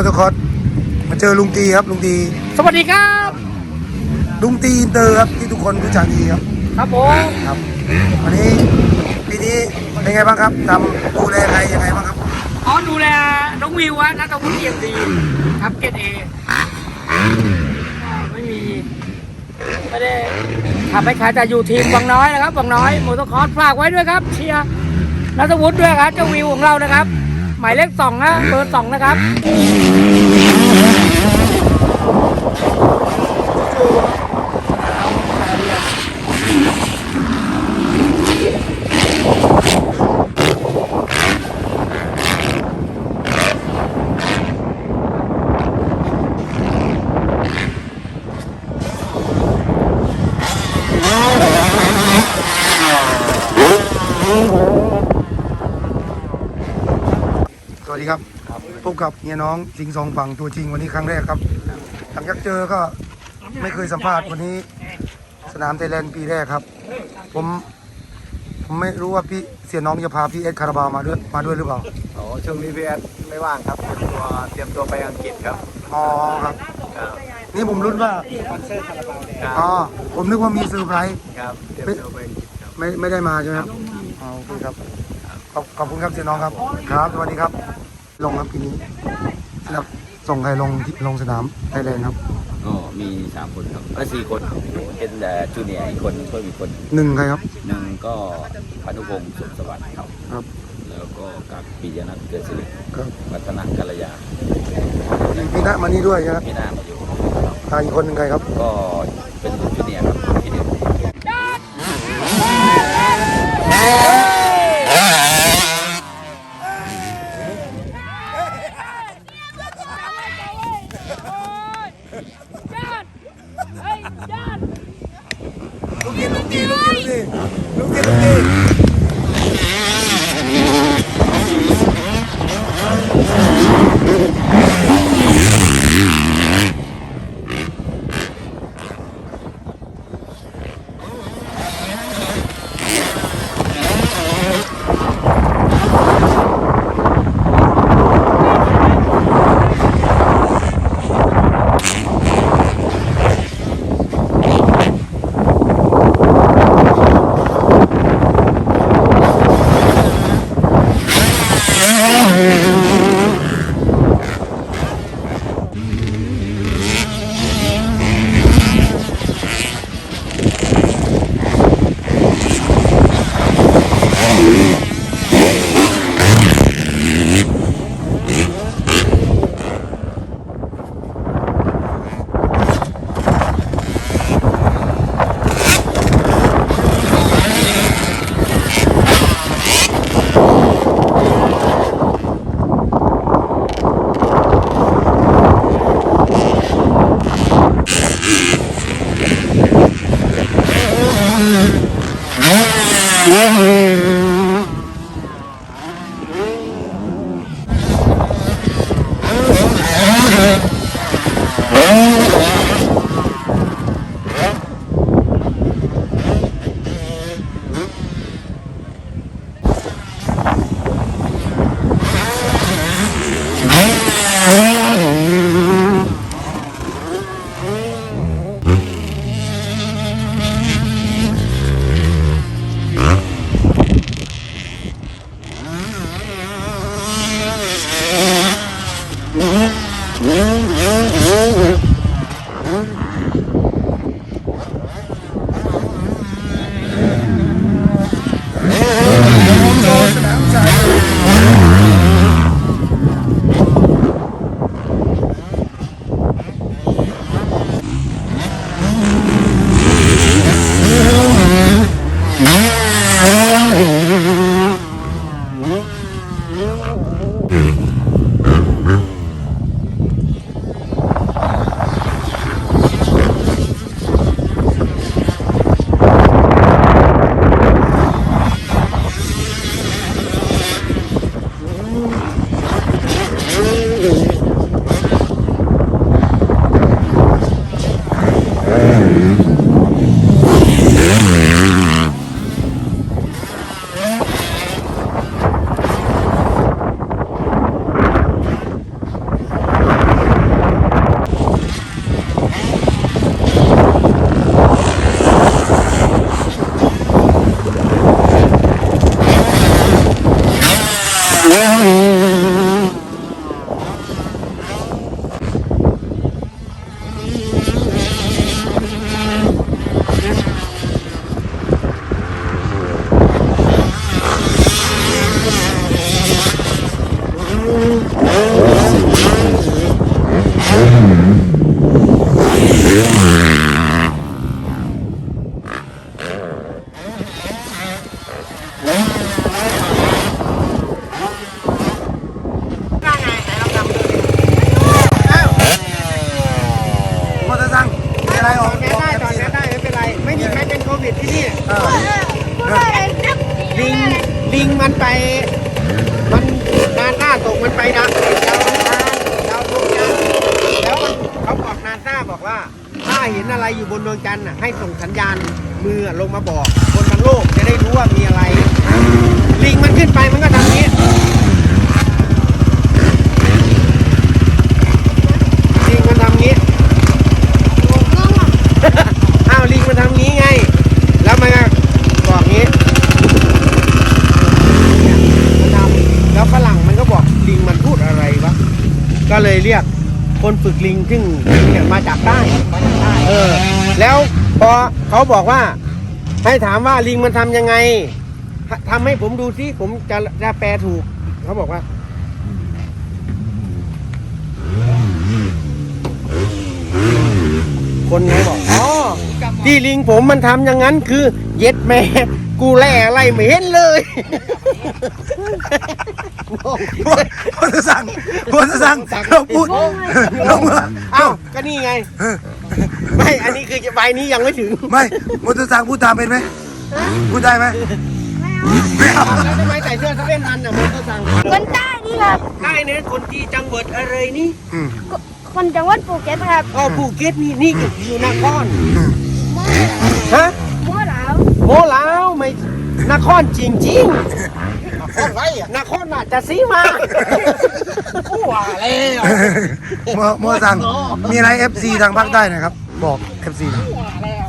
อเตอร์คอร์สมาเจอลุงตีครับลุงตีสวัสดีครับ ลุงตีอินเตอร์ครับที่ทุกคนรู้จักดีครับ ครับผมครับวันนี้ปีนี้เป็นไงบ้างครับทำดูแลใครยังไงบ้างครับอ๋อดูแลน้องวิวอะนักวุฒิเอ็มดีครับเกรดเอไม่มีไม่ได้ทำให้ใครแต่อยู่ทีมวังน้อยนะครับวังน้อยมอเตอร์คอร์สฝากไว้ด้วยครับ เชียร์นัทวุฒิด้วยครับเจ้าวิวของเรานะครับ หมายเลขสองนะเบอร์สองนะครับ สวัสดีครับพบ กับเฮียน้องสิงห์สองฝั่งตัวจริงวันนี้ครั้งแรกครับ หลังจากเจอก็ไม่เคยสัมภาษณ์วันนี้ สนามไทยแลนด์ปีแรกครับ ผมผมไม่รู้ว่าพี่เสียน้องจะพาพี่เอสคาราบาวมาด้วยมาด้วยหรือเปล่าโอ้ช่วงนี้พี่แอดไม่ว่างครับเตรียมตัวเตรียมตัวไปอังกฤษครับอ๋อครับ ครับนี่ผมรุ้นว่าครับอ๋อผมนึกว่ามีเซอร์ไพรส์ครับเตรียมตัวไปอังกฤษครับ ไม่ไม่ได้มาใช่ไหมครับอ๋อโอเคครับขอบขอบคุณครับเสียน้องครับ ครับสวัสดีครับ ลงครับปีนี้แล้วส่งใครลงที่ลงสนามไทยแลนด์ครับ ก็มีสามคนครับเอ้ยสี่คนเป็นแต่จูเนียร์อีกคนเพิ่มอีกคนหนึ่งใครครับ หนึ่งก็พานุพงศ์สุขสวัสดิ์ครับ ครับแล้วก็กับปิยนัทเกิดสิริครับวัฒนกัลยาพี่ณมานี่ด้วยใช่ไหมพี่หน้ามาอยู่ อ่าอีกคนหนึ่งใครครับ ก็เป็น well นาหน้าตกมันไปดาวดาวอังคารดาวดวงจันทร์แล้วเขาบอกนาซาบอกว่า ถ้าเห็นอะไรอยู่บนดวงจันทร์น่ะให้ส่งสัญญาณมือลงมาบอก คนบนโลกจะได้รู้ว่ามีอะไร ลิงมันขึ้นไปมันก็ทำนี้ ลิงมันทำงี้ อ้าวลิงมันทำงี้ไง แล้วมันก็บอกงี้มันทำแล้วฝรั่งมันก็บอกลิงมันพูดอะไรวะ ก็เลยเรียก คนฝึกลิงซึ่งเนี่ยมาจากใต้เออ แล้วพอเขาบอกว่า ให้ถามว่าลิงมันทำยังไงทำให้ผมดูสิผมจะจะแปลถูก เขาบอกว่า คนไงบอกอ๋อที่ลิงผมมันทำอย่างนั้นคือ เย็ดแม่ กูแล่อะไรไม่เห็นเลย มอเตอร์ซังมอเตอร์ซังเราพูดลงมาเอ้าก็นี่ไง ไม่ อันนี้คือใบนี้ยังไม่ถึง ไม่มอเตอร์ซังพูดตามเป็นไหมพูดได้ไหมไม่เอาแล้วทำไมใส่เสื้อสเวนนันอะมันก็สั่งคนใต้นี่ครับได้เนี่ยคนที่จังหวัดอะไรนี่คนจังหวัดภูเก็ตครับอ๋อภูเก็ตนี่นี่อยู่นครฮะโม่แล้วโมลาวไม่นครจริงจริง ครไรอะนครน่าจะซีมาว่าแล้วมอมอซังมีอะไร FC ทางภาคใต้หนะครับ บอก FC หน่อย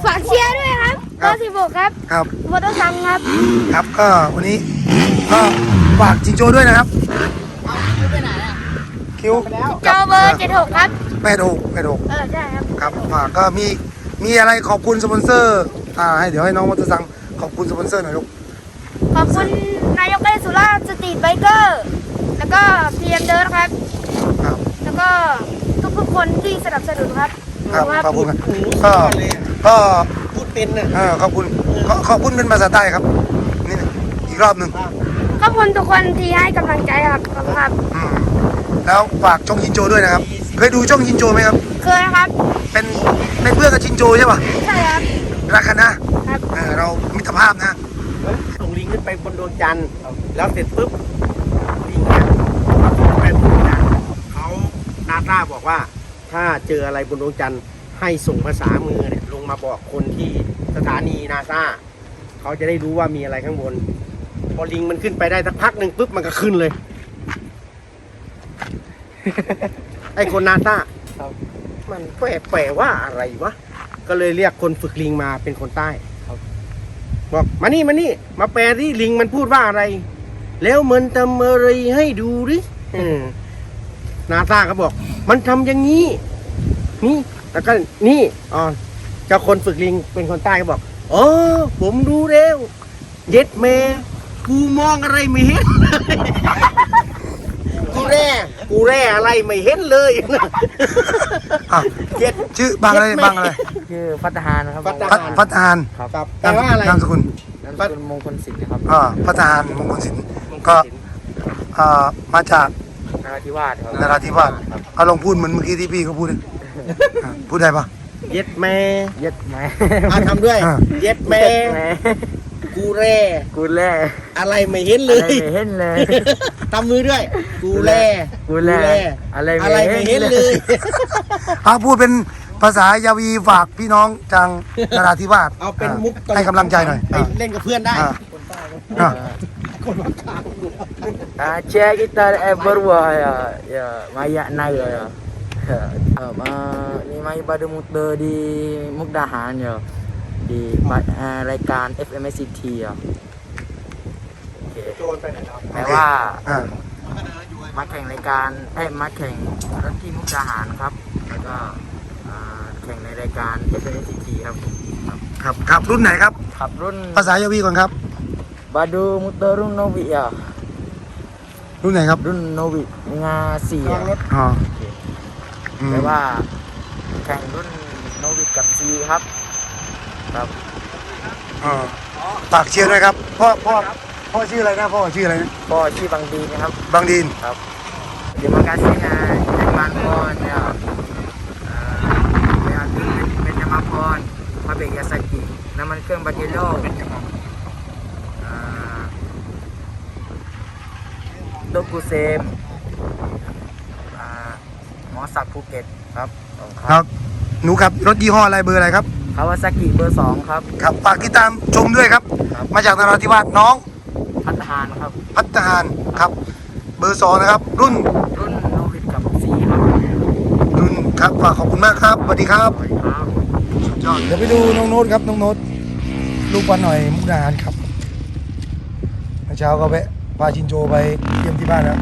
ฝากเชียร์ด้วยครับครัเบอบร์สิบหกครับครับมอเตอร์ซังครับ ครับก็วันนี้ก็ฝากจิงโจ้ด้วยนะครับ คิวจอเบอร์เจ็ดหกครับ แปดหกแปดหกเออใช่ครับ ครับฝากก็มีมีอะไรขอบคุณสปอนเซอร์อ่าให้เดี๋ยวให้น้องมอเตอร์ซังขอบคุณสปอนเซอร์หน่อยลูกขอบคุณ นายกเอสุราษฎร์สตรีทไบเกอร์ แล้วก็พีเอ็มเดิร์ครับ ครับ แล้วก็ทุกๆคนที่สนับสนุนครับครับขอบคุณครับโอ้โหก็เลยอะก็พูดเป็นน่ะเออขอบคุณขอขอบคุณเป็นภาษาใต้ครับ นี่อีกรอบหนึ่งขอบคุณทุกคนที่ให้กำลังใจครับขอบคุณครับ อืมแล้วฝากช่องชินโจด้วยนะครับ เคยดูช่องชินโจไหมครับ เคยครับ เป็นเป็นเพื่อนกับชินโจใช่ป่ะ ใช่ครับ รักกันนะครับ เออเรามิตรภาพนะส่งลิง ขึ้นไปบนดวงจันทร์แล้วเสร็จปุ๊บลิงเนี่ยเขาส่งไปบนดวงจันทร์เขานาซาบอกว่า ถ้าเจออะไรบนดวงจันทร์ให้ส่งภาษามือเนี่ยลงมาบอกคนที่สถานีนาซาเขาจะได้รู้ว่ามีอะไรข้างบน พอลิงมันขึ้นไปได้สักพักหนึ่งปุ๊บมันก็ขึ้นเลย ไอ้คนนาซามันแปลแปลว่าอะไรวะ ก็เลยเรียกคนฝึกลิงมาเป็นคนใต้ บอกมานี่มานี่ มาแปลที่ลิงมันพูดว่าอะไร แล้วมันทำอะไรให้ดูดินาซาก็บอก มันทำอย่างนี้ นี่แล้วก็นี่อ๋อเจ้าคนฝึกลิงเป็นคนใต้ก็บอกอ๋อผมดูแล้วเย็ดแม่กูมองอะไรไม่เห็นกูแร่ กูแร่อะไรไม่เห็นเลยอะเย็ด ชื่อบางอะไรบางอะไรชื่อพัฒหารนะครับพัฒ พัฒพัฒหานครับแปลว่าอะไร นามสกุลนามสกุลมงคลศิลป์นะครับอ่าพัฒหานมงคลศิลป์ก็อ่ามาจากนราธิวาสครับนราธิวาสเอาลองพูดเหมือนเมื่อกี้ที่พี่เขาพูดเลยอะพูดได้ปะ เย็ดแม่เย็ดแม่ อะทำด้วย อ่าเย็ดแม่แม่ กูแร่กูแล่อะไรไม่เห็นเลอะไรยไม่เห็นเลย ทำมือด้วย กูแร่กูแล่อะไรอะไรไม่ไม่เห็เห็นนเลเลยยอ่าพูดเป็นภาษายาวีฝากพี่น้องจังนราธิวาสเอาเป็นมุกอะให้กำลังใจหน่อยไปอะ เล่นกับเพื่อนได้อะ อะ Aceh kita ever wah ya ya mayak nai ya. Uh, uh, ni mai pada muter di Mukdahan ya. Di uh, รายการ FMCT อะโอเคโจรไปไหนครับแปลว่าอะมาแข่งรายการเอ้ยมาแข่งรถที่มุกดาหารครับ แล้วก็อ่าแข่งในรายการ FMCT ครับ ครับครับรุ่นไหนครับขับรุ่นภาษายาวีก่อนครับ บาดูมุเตอร์รุ่นโนวิอะรุ่นไหนครับรุ่นโนวิงาสี่ระวัอะงรถอ๋ออืม แปลว่าแข่งรุ่นโนวิกับซีครับ ครับอ๋อฝากเชียร์ด้วยครับพ่อพ่อพ่อชื่ออะไรนะพ่อชื่ออะไรนะก็ชื่อบางดีนะครับ บางดีน Terima kasih uh, teman-teman ya. Uh, yang น้ำมันเครื่องบาเจโร่อ่าโดกูเซมอ่าหมอศักดิ์ภูเก็ตครับ ครับ หนูขับรถยี่ห้ออะไรเบอร์อะไรครับ คาวาซากิเบอร์สองครับ ครับฝากติดตามชมด้วยครับ มาจากนราธิวาสน้องพัฒหานครับ พัฒหารครับ เบอร์สองนะครับ รุ่นรุ่นโนวิดกับสีครับรุ่นครับฝากขอบคุณมากครับสวัสดีครับครับสุดยอดเดี๋ยวไปดูน้องโน้ตครับน้องโน้ตลูกบอลหน่อยมุกดาหารครับเมื่อเช้าก็แวะพาชินโจไปเยี่ยมที่บ้านแล้ว